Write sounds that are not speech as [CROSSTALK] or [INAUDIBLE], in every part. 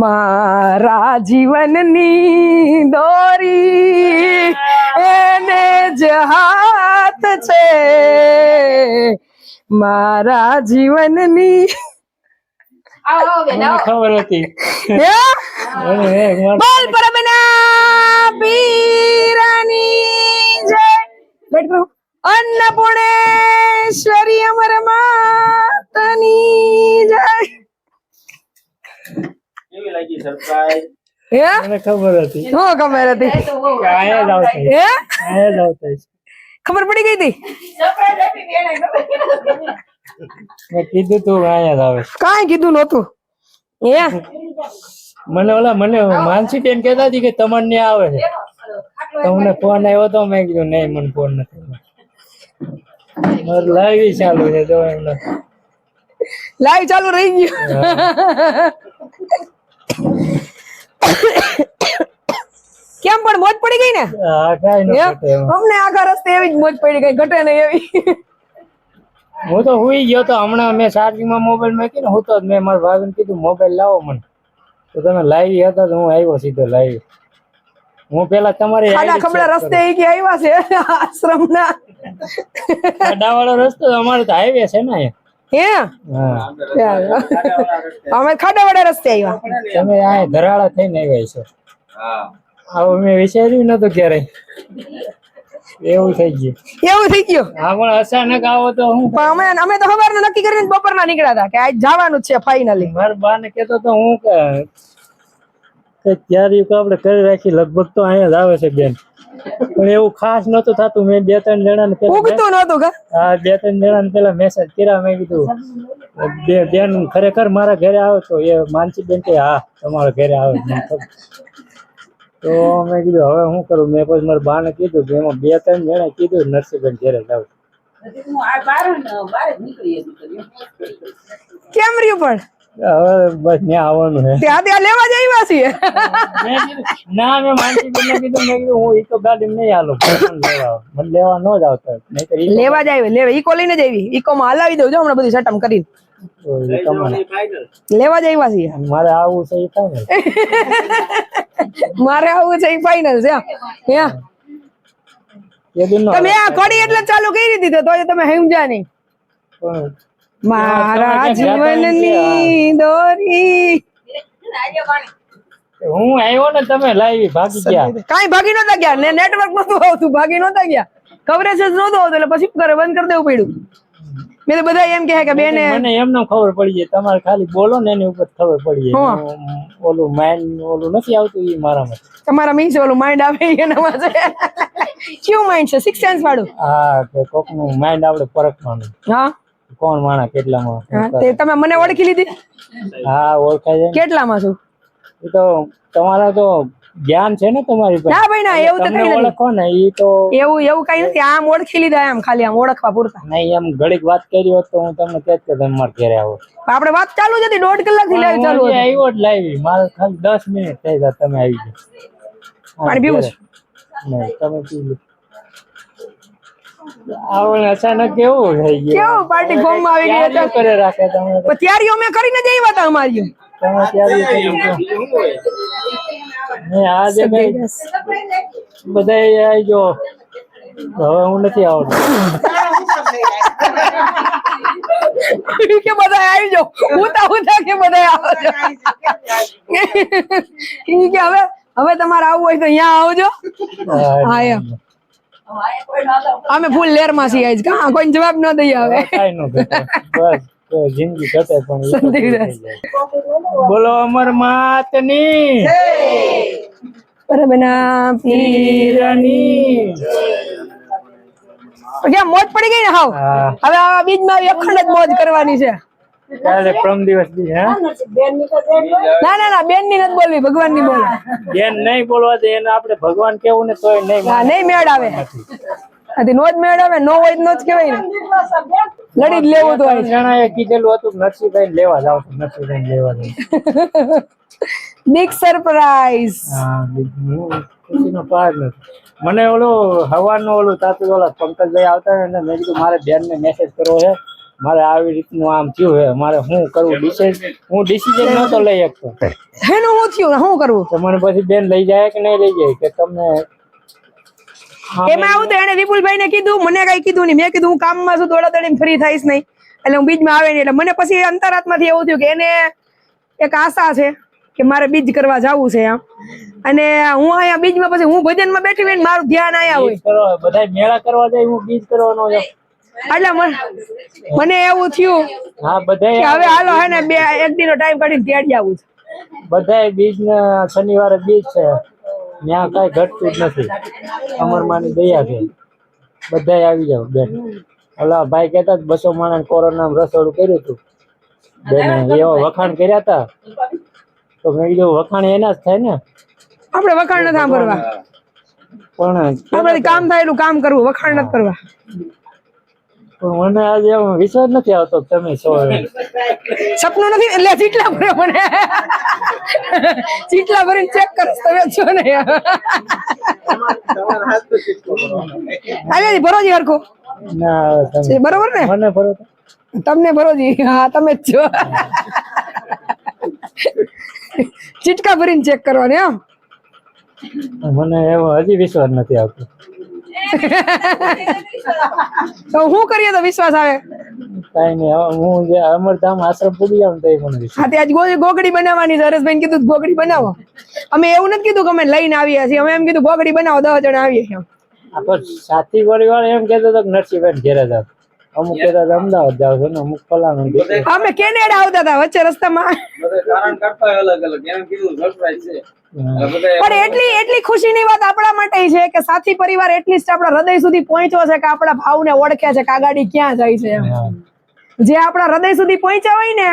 મારા જીવનની દોરી એને જ હાથ છે. મારા જીવનની ખબર હતી. બોલ પરમના પીરાની જય. લેટ ગો અન્નપૂર્ણેશ્વરી અમર માતની જય. કેવી લાગી સરપ્રાઈઝ? હે? મને ખબર હતી. શું ખબર હતી? એ તો બહુ કે આયા જ આવતા હે? આયા જ આવતા ખબર પડી ગઈ હતી? મેં કીધું તું આયા જ આવે. કાંઈ કીધું નહોતું. હે? મને ઓલા મને માનસી બેન કહેતા હતી કે તમને ન્યા આવે છે. તમને ફોન આવ્યો તો મેં કીધું નહીં મને ફોન નથી મારે લાવી ચાલુ છે જો એમને લાઈવ ચાલુ રહી ગયું. કેમ પણ મોજ પડી ગઈ ને? ન. અમને આખા રસ્તે એવી જ મોજ પડી ગઈ ઘટે નહીં એવી. હું તો હુઈ ગયો તો હમણાં મેં ચાર્જિંગમાં મોબાઈલ મૂકીને હું તો મેં મારા ભાભીને કીધું મોબાઈલ લાવો મને. તો તમે લાવી હતા તો હું આવ્યો સીધો લાવી. હું પેલા તમારી ખાડા ખબડા રસ્તે એ કે આવ્યા છે આશ્રમના. ડાવાળો રસ્તો અમારે તો હાઈવે છે ને અહીંયા. હે? અમે ખાડાવાળા રસ્તે આવ્યા. તમે આ ધરાળા થઈને આવ્યા છો. આવું મેં વિચાર્યું નતું ક્યારેય. એવું થઈ ગયું. એવું થઈ ગયું? હા પણ અચાનક આવો તો હું પણ અમે અમે તો સવારના નક્કી કરીને બપોરના નીકળ્યા હતા કે આજ જવાનું છે ફાઇનલી મારા બાને કહેતો તો હું ત્યારે કે આપણે કરી રાખી લગભગ તો અહીંયા જ આવે છે બેન. પણ એવું ખાસ નતું થતું. મેં બે ત્રણ જણા ને ઉગતું નહોતું કા? હા બે ત્રણ જણા ને પેલા મેસેજ કર્યા. મેં કીધું બે બેન ખરેખર મારા ઘરે આવે છો? એ માનસી બેન કે હા તમારા ઘરે આવે. તો મેં કીધું હવે શું કરું? મેં પછી મારા બાને કીધું કે એમાં બે ત્રણ જણા કીધું નરસિંહબેન ઘરે જાવ હું આ બહાર ને બહાર જ નીકળી હતી. કેમ રહ્યું પણ? હવે બસ ત્યાં આવવાનું છે. ત્યાં ત્યાં લેવા જ આવ્યા છીએ. ના મેં માનસી બેનને કીધું મેં કીધું હું ઈ ગાડી નહીં હાલું લેવા આવું. મને લેવા ન જ આવતા લેવા જ આવી લેવા ઈકો લઈને જ આવી. ઈકો માં હલાવી દઉં જો હમણાં બધી સટમ કરીને. ફાઈનલ લેવા જ આવ્યા છીએ. મારે આવું છે ઈ મારે આવું છે ફાઇનલ છે તમે આ કડી એટલે ચાલુ કરી દીધી તો તમે સમજ્યા નહીં. મારા જીવનની દોરી. હું આવ્યો ને તમે લાવી ભાગી ગયા. કાંઈ ભાગી નતા ગયા. ને નેટવર્ક નતું આવતું ભાગી નતા ગયા. કવરેજ જ નતું આવતું એટલે પછી કરે? બંધ કરી દેવું પડ્યું. મેં તો બધા એમ કહે કે બેને મને એમને ખબર પડી જાય. તમારે ખાલી બોલો ને એની ઉપર ખબર પડી જાય. ઓલું માઇન્ડ ઓલું નથી આવતું ઈ મારામાં. તમારા મીન્સ ઓલું માઇન્ડ આવે એનામાં [LAUGHS] છે કયું માઇન્ડ છે? સિક્સ સેન્સ વાળું. હા કોક કોકનું માઇન્ડ આપણે પરખવાનું. હા. કોણ માણા કેટલામાં? તે તમે મને ઓળખી લીધી? હા ઓળખાય છે કેટલામાં છું? એ તો તમારા તો જ્ઞાન છે ને તમારી પાસે. ના ભાઈ ના એવું તો કઈ ઓળખો ને એ તો એવું એવું કઈ નથી. આમ ઓળખી લીધા એમ ખાલી આમ ઓળખવા પૂરતા. નહીં એમ ઘડીક વાત કરી હોત તો હું તમને કહેત કે તમે મારા ઘેરે આવો. આપણે વાત ચાલુ જ હતી દોઢ કલાકથી લાઈવ ચાલુ હતી. આવ્યો જ લાવી મારે ખાલી દસ મિનિટ થઈ જાય તમે આવી ગયા. પાણી પીવું છે? નહીં તમે પી લો આવડે અચાનક કેવું થઈ ગયું? કેવું? પાર્ટી ફોર્મમાં આવી ગઈ હતા? કરે રાખે તમે તૈયારીઓ મેં કરીને જ આવ્યા હતા અમારી તમે તૈયારી કરી તો. નહીં, આજે મેં બધા આવી ગયો હવે હું નથી આવતો. કે બધા આવી જાઓ. ઉતા ઉતા કે બધા આવજો કે હવે હવે તમારે આવવું હોય તો અહીંયા આવજો. હા એમ. અમે ફૂલ લેરમાં છીએ આજ. કા કોઈ જવાબ ન દઈ આવે કાંઈ ન બસ જિંદગી ઘટે પણ. બોલો અમર માતની. પરબના પીરની મોજ પડી ગઈ ને હાવ? હા. હવે આ બીજમાં અખંડ જ મોજ કરવાની છે. પ્રમ દિવસ દી હે? ના ના ના બેનની નથી બોલવી ભગવાનની બોલ બેન નહીં બોલવા દે એને આપણે ભગવાન કેવું ને તોય નહીં હા નહીં મેળ આવે આથી નો જ મેળ આવે નો હોય નો જ કહેવાય ને. લડી જ લેવું તો જણાએ કીધેલું હતું કે નરસિંહભાઈ લેવા જાવ તો નરસિંહભાઈ લેવા જાવ બિગ સરપ્રાઈઝ હા બીજું હું પાર નથી. મને ઓલું હવાનું ઓલું તાતું ઓલા પંકજભાઈ આવતા ને મેં કીધું મારે બેન ને મેસેજ કરવો છે. મારે આવી રીતનું આમ થયું હે મારે શું કરવું? ડિસિઝન હું ડિસિઝન નતો લઈ શકતો. એનું હું થયું? શું કરવું? તો મને પછી બેન લઈ જાય કે નહીં લઈ જાય? કે તમને એમાં આવું તો એને વિપુલભાઈ ને કીધું મને કઈ કીધું નહીં. મેં કીધું હું કામમાં છું દોડા દોડીને ફ્રી થઈશ નહીં. એટલે હું બીજમાં આવે નહીં. એટલે મને પછી અંતરાત્માથી એવું થયું કે એને એક આશા છે કે મારે બીજ કરવા જવું છે આમ અને હું અહીંયા બીજમાં પછી હું ભજનમાં બેઠી હોય ને મારું ધ્યાન આયા હોય. બધા મેળા કરવા જાય હું બીજ કરવાનો છું. એટલે મને એવું થયું હા બધા હવે હાલો હે ને બે એક દિનો ટાઈમ કાઢીને તેડી આવું છે. બધા બીજ શનિવારે બીજ છે. ત્યાં કઈ ઘટતું જ નથી. અમરમાની દયા છે. બધા આવી જાવ બેન. ઓલા ભાઈ કહેતા હતા બસો માણસ કોરોના રસોડું કર્યું હતું. બેન એવા વખાણ કર્યા હતા. તો મેં કીધું વખાણ એના જ થાય ને? આપણે વખાણ નથી સાંભળવા. પણ આપણે કામ થાય? એટલું કામ કરવું વખાણ નથી કરવા. પણ મને આજે એમ વિશ્વાસ નથી આવતો તમે છો સપનું નથી એટલે ચીટલા ભરે મને. ચીટલા ભરીને ચેક કરો તમે છો ને. આજે ભરોજી હરખો. ના તમે. બરોબર ને? મને ભરો તમને ભરોજી હા તમે જ છો. ચીટકા ભરીને ચેક કરવાની એમ? મને એવો હજી વિશ્વાસ નથી આવતો. તો હું કરીએ તો વિશ્વાસ આવે? કઈ નહીં હવે હું જે અમરધામ આશ્રમ પૂરી જાઉં તો પણ હા તે આજ ગોગડી બનાવવાની છે. હરેશભાઈ કીધું ગોગડી બનાવો. અમે એવું નથી કીધું કે અમે લઈને આવીએ છીએ. અમે એમ કીધું ગોગડી બનાવો દસ જણા આવીએ છીએ સાથી પરિવાર એમ કહેતો હતો નરસિંહભાઈ ઘેરે જાવ અમુક કહેતા અમદાવાદ જાવ છો ને અમુક ફલાણું અમે કેનેડા આવતા હતા વચ્ચે રસ્તામાં. બધે કારણ કરતા અલગ અલગ. એમ કીધું સરપ્રાઈઝ છે. પણ એટલી એટલી ખુશીની વાત આપણા માટે છે કે સાથી પરિવાર એટલીસ્ટ આપણા હૃદય સુધી પહોંચ્યો છે કે આપણા ભાવને ઓળખ્યા છે કે આ ગાડી ક્યાં જાય છે જે આપણા હૃદય સુધી પહોંચ્યા હોય ને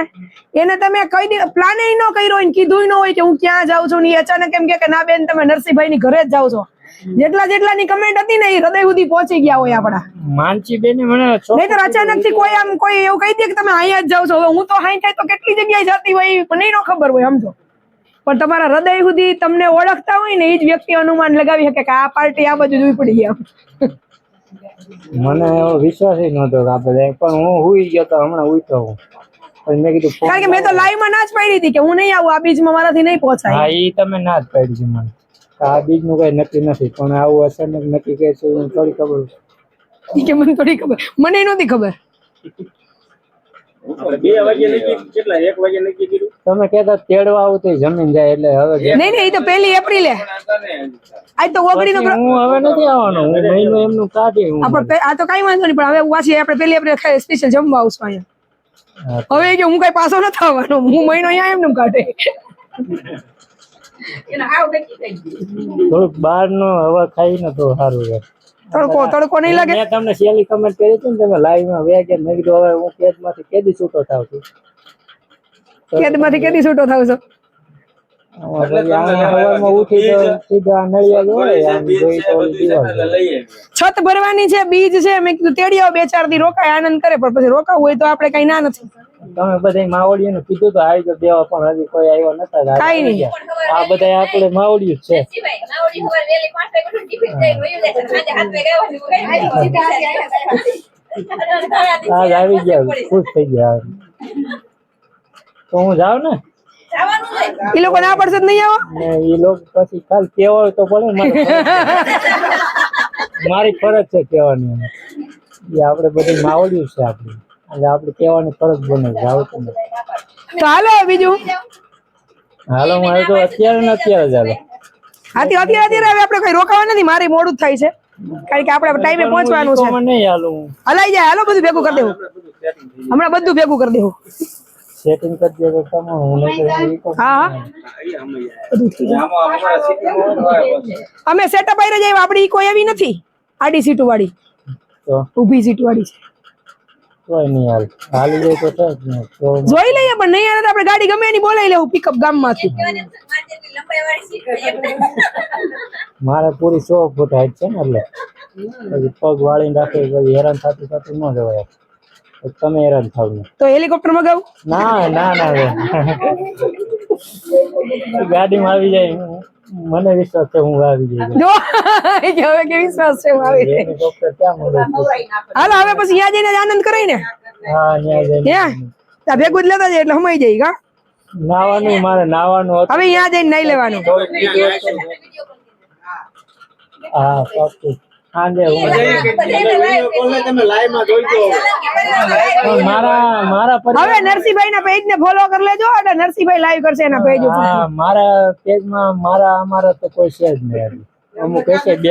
એને તમે કઈ દી પ્લાને ન કર્યો હોય ને કીધું ન હોય કે હું ક્યાં જાઉં છું ને અચાનક એમ કે કે ના બેન તમે નરસિંહભાઈ ની ઘરે જ જાવ છો. જેટલા જેટલાની કમેન્ટ હતી ને એ હૃદય સુધી પહોંચી ગયા હોય આપડા માનસી બેન મને નહીતર અચાનકથી કોઈ આમ કોઈ એવું કહી દે કે તમે અહીંયા જ જાવ છો. હવે હું તો હાઈ થાય તો કેટલી જગ્યાએ જતી હોય મને નો ખબર હોય સમજો. પણ તમારા હૃદય સુધી તમને ઓળખતા હોય ને એ જ વ્યક્તિ અનુમાન લગાવી શકે કે આ પાર્ટી આ બાજુ જોઈ પડી ગયા મને એવો વિશ્વાસ જ નહોતો કે આ બધા પણ હું હુઈ ગયો તો હમણાં ઉઠ્યો હું. પછી મેં કીધું કારણ કે મેં તો લાઈવમાં ના જ પાડી હતી કે હું નહીં આવું આ બીજમાં મારાથી નહીં પહોંચાય. હા એ તમે ના જ પાડી છે મને. આ બીજનું કઈ નક્કી નથી પણ આવું અચાનક નક્કી કહે છે થોડી ખબર છે કે મને થોડી ખબર. મને નહોતી ખબર. તમે કેતા તેડવા આવું જમીન જાય એટલે હવે નહીં નહીં એ તો પહેલી એપ્રિલે. આજ તો ઓગળી નો હું હવે નથી આવવાનો હું મહિનો એમનું કાઢી હું. આપણે આ તો કઈ વાંધો નહીં પણ હવે પાછી આપણે પહેલી એપ્રિલે સ્પેશિયલ જમવા આવશું અહીંયા. હવે કે હું કઈ પાછો નથી આવવાનો હું મહિનો અહીંયા એમનું કાઢે. થોડુંક બહાર નો હવા ખાઈને તો સારું રહે. તડકો તડકો નહીં લાગે? મેં તમને સેલી કમેન્ટ કરી હતી ને તમે લાઈવમાં વ્યા ગયા મેં કીધું હવે હું કેદમાંથી કેદી છૂટો થાવ છું. કેદમાંથી કેદી છૂટો થાવ છો? છત ભરવાની છે બીજ છે મેં કીધું તેડી બે ચાર દી રોકાય આનંદ કરે પણ પછી રોકાવું હોય તો આપણે કઈ ના નથી. તમે બધા માવડીઓ નું કીધું તો આવી તો દેવા પણ હજી કોઈ આવ્યો નતા આજે નહીં. આ બધા આપણે માવડિયું છે. આજ આવી ગયા ખુશ થઈ ગયા. તો હું જાઉં ને. એ લોકો ના પડશે નહીં આવો? ને એ લોકો પછી કાલ કેવો તો પડે મારે મારી ફરજ છે કહેવાની એ આપણે બધી માવડ્યું છે આપણી એટલે આપણે કહેવાની ફરજ બને છે. આવતું તો હાલો બીજું. હાલો હું તો અત્યારે ને અત્યારે જ હાલો. હાથી અત્યારે અત્યારે હવે આપણે કઈ રોકાવા નથી? મારી મોડું જ થાય છે. કારણ કે આપણે ટાઈમે પહોંચવાનું છે. હલાઈ જાય. હાલો બધું ભેગું કરી દેવું. હમણાં બધું ભેગું કરી દેવું. સેટિંગ કરી દે તો તમે હું લઈ તો હું. અમે સેટઅપ આવી જાય આપણી કોઈ એવી નથી આડી સીટ વાળી. તો? ઊભી સીટ વાળી છે. કોઈ નહીં હાલ. હાલી જાય તો તો જોઈ લઈએ પણ નહીં આવે તો આપણે ગાડી ગમે એની બોલાવી લેવું પિકઅપ ગામમાંથી. મારે પૂરી સો ફૂટ હાઈટ છે ને એટલે પગ વાળીને રાખે પછી હેરાન થતું થતું ન જવાય. તમે હેરાન થાવ તો હેલિકોપ્ટર મગાવું ના ના ના ગાડીમાં આવી જાય. મને વિશ્વાસ છે હું આવી જઈશ. જો હવે કે વિશ્વાસ છે હું આવી હેલિકોપ્ટર ક્યાં મળે? હાલો હવે પછી ત્યાં જઈને આનંદ કરાય ને. હા ત્યાં જઈને. ત્યાં ત્યાં ભેગું જ લેતા જાય એટલે સમાઈ જાય કા? નાવાનું મારે નાવાનું હતું. હવે અહીંયા જઈને નહીં લેવાનું. હા પાક્કું. સાંજે હું તમે લાઈવમાં જોઈજો પણ મારા મારા હવે નરસિંહભાઈ ના પેજ ને ફોલો કરી લેજો એટલે નરસિંહભાઈ લાઈવ કરશે એના પેજ ઉપર. મારા પેજમાં મારા અમારા તો કોઈ છે જ નહીં. અમુક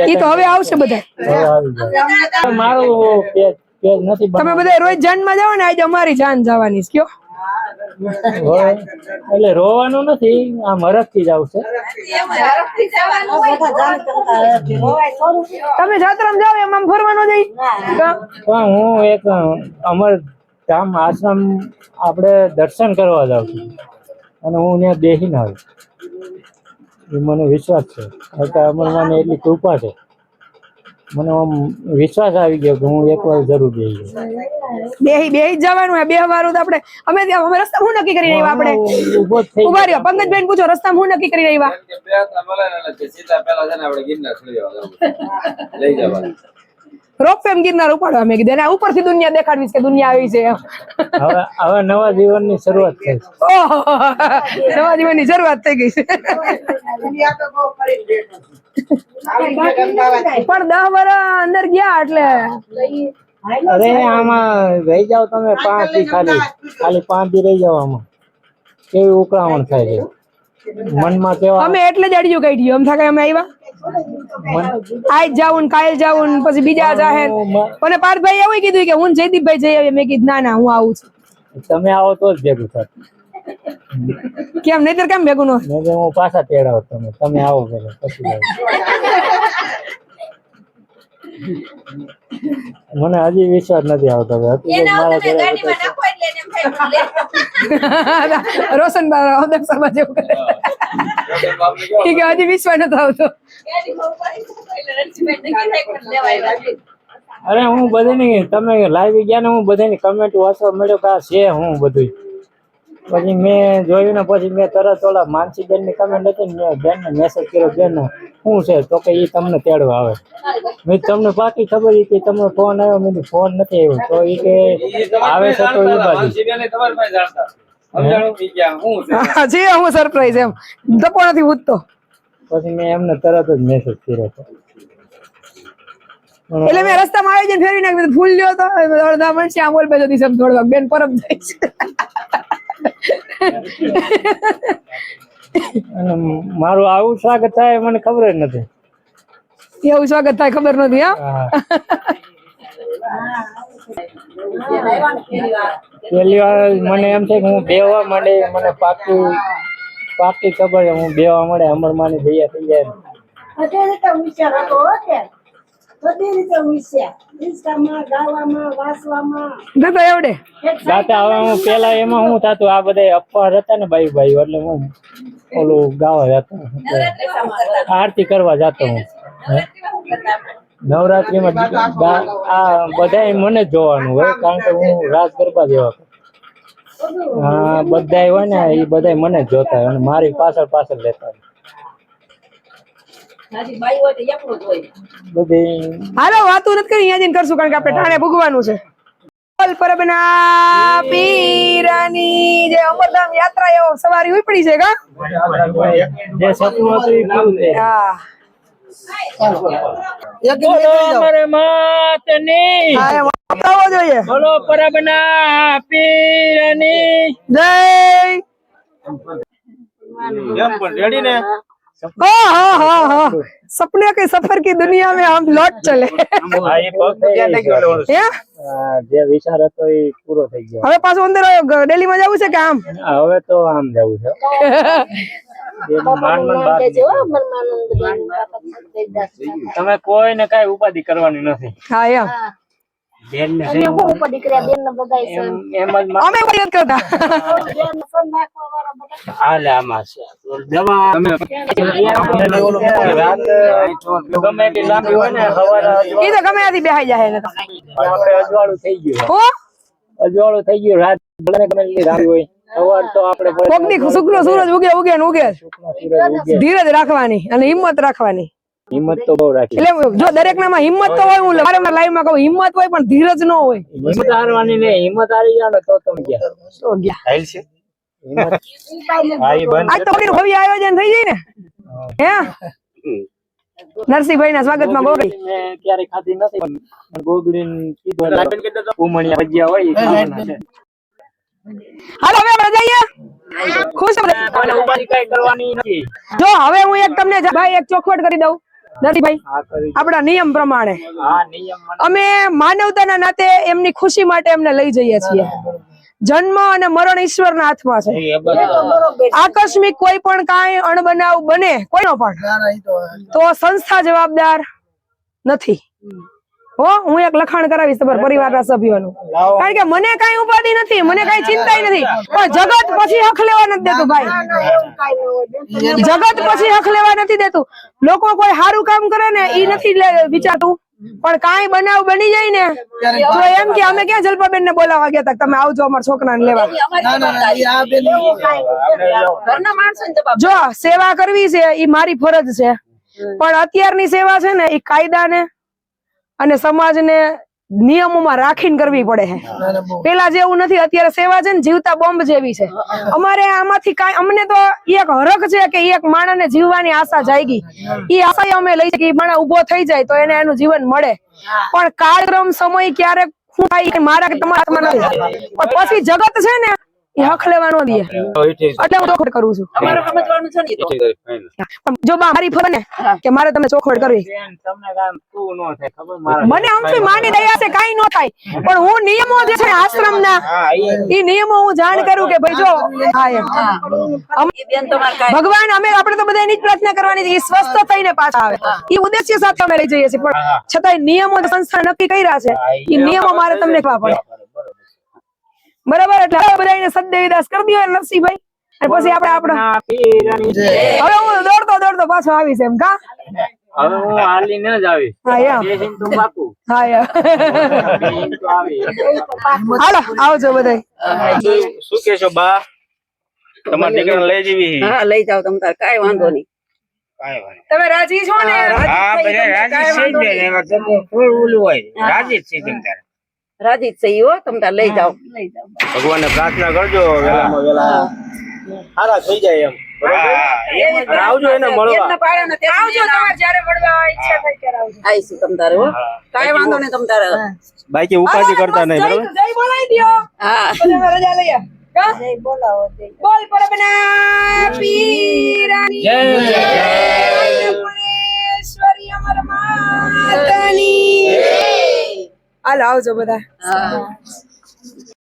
ઈ તો હવે આવશે બધા. મારું પેજ પેજ નથી તમે બધા રોજ જાનમાં જાઓ ને આજે અમારી જાન જવાની છે કયો. એટલે રોવાનું નથી આમ હરખથી જ આવશે. તમે જાત્રામાં જાઓ એમ આમ ફરવાનો જઈ? પણ હું એક અમર ધામ આશ્રમ આપણે દર્શન કરવા જાઉં છું. અને હું ત્યાં બેસીને આવું એ મને વિશ્વાસ છે. અમર મને એટલી કૃપા છે. મને આમ વિશ્વાસ આવી ગયો કે હું એકવાર જરૂર બેસી જાઉં બેહી બેહી જ જવાનું હે બે વારું તો આપણે અમે ત્યાં અમે રસ્તા હું નક્કી કરી રહ્યા આપણે? જ થઈ ઊભા રહ્યો. પંકજભાઈ પૂછો રસ્તા હું નક્કી કરી રહ્યા? બે હતા બોલે ને એટલે સીધા પેલા છે ને આપણે ગિરનાર છોડી જવાનું. લઈ જવાનું. રોપવેમ ગિરનાર ઉપાડવા મેં કીધું. એના ઉપરથી દુનિયા દેખાડવી કે દુનિયા આવી છે હવે હવે નવા જીવનની શરૂઆત થઈ છે. નવા જીવનની શરૂઆત થઈ ગઈ છે. પણ દસ વર્ષ અંદર ગયા એટલે. અરે આમાં રહી જાવ તમે પાંચ દી ખાલી. ખાલી પાંચ દી રહી જાવ આમાં. કેવી ઉકળામણ થાય છે. મનમાં કેવા અમે એટલે જ અડિયું કાઢ્યું. એમ થાય અમે આવ્યા? આજ જાવું કાલ જાવું પછી બીજા જાહેર. અને પાર્થભાઈ એવું કીધું કે હું જયદીપભાઈ જઈ આવીએ મેં કીધું ના ના હું આવું છું. તમે આવો તો જ ભેગું થાય કેમ? નહીતર કેમ ભેગું નો? હું પાછા તેડાવ તમે. તમે આવો પેલા પછી મને હજી વિશ્વાસ નથી આવતો [LAUGHS] રોશન બાર અધક્ષરમાં જેવું કરે. ઈ કે હજી વિશ્વાસ નથી આવતો. અરે હું બધાની તમે લાઈવ ગયા ને હું બધાની કમેન્ટ વાંચવા મળ્યો કે આ છે હું બધું પછી મેં જોયું ને પછી મેં તરત ઓલા માનસી બેનની કમેન્ટ હતી ને મેં બેન ને મેસેજ કર્યો બેન શું છે? તો કે એ તમને તેડવા આવે. મેં તમને પાકી ખબર હતી કે તમને ફોન આવ્યો મેં ફોન નથી આવ્યો. તો એ કે આવે છે તો એ બાજુ. છે? [LAUGHS] હા, સરપ્રાઈઝ એમ. ધપો નથી ઉઠતો પછી મેં એમને તરત જ મેસેજ કર્યો હતો. એટલે મેં રસ્તામાં આવી જઈને ફેરવી નાખ્યું ફૂલ લ્યો તો. અડધા મણસી આમ ઓલ બાજુ દિશા થોડો બેન પરમ જાય છે. મારું આવું સ્વાગત થાય મને ખબર જ નથી. એવું સ્વાગત થાય ખબર નથી હા. પહેલી વાર. મને એમ છે કે હું બેવા માંડે મને પાકી પાકી ખબર છે હું બેવા મળે અમરમાની ભૈયા થઈ જાય. અત્યારે તો વિચાર હતો બધી રીતે વિચાર. ઇન્સ્ટામાં ગાવામાં વાસવામાં. દાદા એવડે દાદા હવે હું પેલા એમાં હું થતું આ બધા અપવાર હતા ને ભાઈ ભાઈ એટલે હું ઓલું ગાવા જતો? આરતી કરવા જતો હું. નવરાત્રીમાં આ બધા મને જ જોવાનું હોય કારણ કે હું રાસ ગરબા જેવા હા બધા હોય ને એ બધા મને જ જોતા હોય અને મારી પાછળ પાછળ લેતા હોય. હાલો વાતું નથી કરી અહીંયા જઈને કરશું કારણ કે આપણે ટાણે ભોગવાનું છે. બોલ પરબના પીરાની જે અમરધામ યાત્રા એવો સવારી ઉપડી છે કા? જે સપનું હતું એ પૂરું થઈ હા. બોલો પરબના પીરની. જય. રેડી ને? हाँ हाँ हाँ हाँ सपने के सफर की दुनिया में हम लौट चले હા, એ ભક્ત ક્યાં થઈ ગયો? હે આ જે વિચાર હતો એ પૂરો થઈ ગયો હવે પાછું અંદર દિલ્હી માં જવું છે કે આમ હવે તો આમ જવું છે [LAUGHS] જે માંડ માંડ બાકી નીકળ્યું. તમે કોઈને કઈ ઉપાધિ કરવાની નથી હા એમ બેન ને એમ એમ જ મા- અમે કોઈ નથી કરતા હાલે આમાં છે. દવા રાત ગમે એટલી લાંબી હોય ને સવારે એ તો ગમે ત્યાંથી બેહાઈ જાય ને આપણે અજવાળું થઈ ગયું. હો? અજવાળું થઈ ગયું. રાત ભલે ગમે એટલી લાંબી હોય. સવાર તો આપણે કોકની સૂરજ ઉગે ઉગે ને ઉગે. જ. ઉગે. ધીરજ રાખવાની અને હિંમત રાખવાની. હિંમત તો બહુ રાખી. એટલે જો દરેક નામાં હિંમત તો હોય હું મારે લાઈવમાં કહું હિંમત હોય પણ ધીરજ ન હોય. હિંમત હારવાની નહીં હિંમત હારી જાવ તો તમે ગયા. તો ગયા. આજ તો ભવ્ય આયોજન થઈ જાય ને. હે? નરસિંહભાઈ ના સ્વાગતમાં ગોગઈ ક્યારે ખાધી નથી પણ કીધું ઉમણિયા ભજીયા હોય હાલો હવે આપણે જઈએ. ખુશ જો હવે હું એક તમને ભાઈ એક ચોખવટ કરી દઉં. નરસિંહભાઈ આપણા નિયમ પ્રમાણે. અમે માનવતાના નાતે એમની ખુશી માટે એમને લઈ જઈએ છીએ. જન્મ અને મરણ ઈશ્વરના હાથમાં છે. આકસ્મિક કોઈ પણ કાંઈ અણબનાવ બને કોઈનો પણ તો સંસ્થા જવાબદાર નથી. હો હું એક લખાણ કરાવીશ તમારા પરિવારના સભ્યોનું. લાવો. કારણ કે મને કઈ ઉપાધિ નથી મને કઈ ચિંતા નથી. પણ જગત પછી હક લેવા નથી દેતું ભાઈ. જગત પછી હક લેવા નથી દેતું. લોકો કોઈ સારું કામ કરે ને ઈ નથી વિચારતું. પણ કાંઈ બનાવ બની જાય ને તો એમ કે અમે ક્યાં જલપાબેન ને બોલાવા ગયા તા તમે આવજો અમારા લેવા. એ. ઘરના માણસોની જવાબદારી. જો સેવા કરવી છે એ મારી ફરજ છે. પણ અત્યારની સેવા છે ને ઈ કાયદાને અને સમાજને નિયમોમાં રાખીને કરવી પડે છે પેલા જેવું નથી અત્યારે સેવા છે ને જીવતા બોમ્બ જેવી છે. અમારે આમાંથી કાંઈ અમને તો એક હરખ છે કે એક માણસને જીવવાની આશા જાગી. એ આશા અમે લઈ શકીએ માણસ ઊભો થઈ જાય તો એને એનું જીવન મળે. પણ કાળક્રમ સમય ક્યારેક મારા કે તમારા પણ પછી જગત છે ને એ હક લેવા ન દે એટલે હું ચોખવટ કરું છું. અમારે સમજવાનું છે ને જો બા મારી ફરજ ને કે મારે તમે ચોખવટ કરવી. બેન તમને કામ શું નો થાય ખબર? મારા મને અમથી માની દયા છે કાઈ નો થાય. પણ હું નિયમો જે છે આશ્રમના એ નિયમો હું જાણ કરું કે ભાઈ જો હા એમ. ભગવાન અમે આપણે તો બધા એની જ પ્રાર્થના કરવાની છે એ સ્વસ્થ થઈને પાછા આવે. એ ઉદ્દેશ્ય સાથે અમે લઈ જઈએ છીએ પણ છતાંય નિયમો સંસ્થા નક્કી કર્યા છે. એ નિયમો મારે તમને કહેવા પડે. બરાબર? એટલે હવે બધા એને સદદેવીદાસ કરી દઈએ નરસિંહભાઈ. અને પછી આપણે આપણે હવે હું દોડતો દોડતો પાછો આવીશ એમ કા? હવે હું હાલી ન જ આવી. હાલો આવજો બધા શું કેશો બા? તમારા દીકરાને લઈ જવી હા. લઈ જાવ તમ તારે કાંઈ વાંધો નહીં. તમે રાજી છો ને? રાજી છે જ બેન, એમાં તો થોડું ઓલું હોય. રાજી છે તમ તારે. રાજી છે ઈ હો તમ તારે લઈ જાઓ. ભગવાનને પ્રાર્થના કરજો વેલામાં વેલા. સારા થઈ જાય એમ. આવજો એને મળવા. એમના પાડે ને આવજો તમારે જ્યારે મળવા ઈચ્છા થાય ત્યારે આવજો. આવીશું તમ તારે હો? કાઈ વાંધો નહીં તમ તારે. બાકી કરતા નહીં જય- જય બોલાવી દ્યો. હા. બધા રજા લઈએ કા? બોલ પરબના પીરાની જય. ભુવનેશ્વરી અમર માતાની હાલો આવજો બધા.